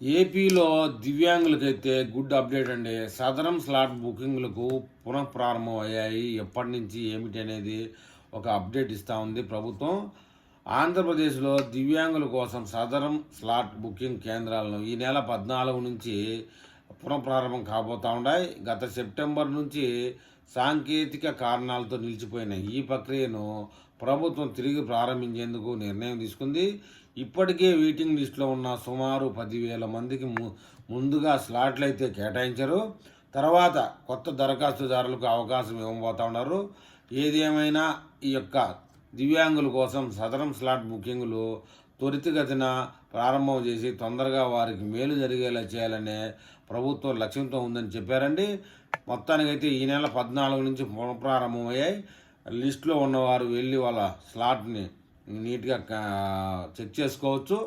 ఏపీలో దివ్యాంగులకైతే good update అండి. సదరం slot బుకింగ్లకు పునః ప్రారంభం అయ్యాయి ఎప్పటి నుంచి ఏమిటి అనేది ఒక అప్డేట్ ఇస్తూ ఉంది ప్రభుత్వం. ఆంధ్రప్రదేశ్లో దివ్యాంగుల కోసం సదరం స్లాట్ బుకింగ్ కేంద్రాలను ఈ నెల పద్నాలుగు నుంచి పునఃప్రారంభం కాబోతా ఉన్నాయి గత సెప్టెంబర్ నుంచి సాంకేతిక కారణాలతో నిలిచిపోయిన ఈ ప్రక్రియను ప్రభుత్వం తిరిగి ప్రారంభించేందుకు నిర్ణయం తీసుకుంది. ఇప్పటికే వెయిటింగ్ లిస్టులో ఉన్న సుమారు పదివేల మందికి ము- ముందుగా స్లాట్లు అయితే కేటాయించారు. తర్వాత కొత్త దరఖాస్తుదారులకు అవకాశం ఇవ్వబోతా ఉన్నారు. ఏదేమైనా ఈ యొక్క దివ్యాంగుల కోసం సదరం స్లాట్ బుకింగ్లు త్వరితగతిన ప్రారంభం చేసి తొందరగా వారికి మేలు జరిగేలా చేయాలనే ప్రభుత్వం లక్ష్యంతో ఉందని చెప్పారండి. మొత్తానికైతే ఈ నెల పద్నాలుగు నుంచి పునఃప్రారంభమయ్యాయి. లిస్టులో ఉన్నవారు వెళ్ళి వాళ్ళ స్లాట్ని నీట్గా చెక్ చేసుకోవచ్చు.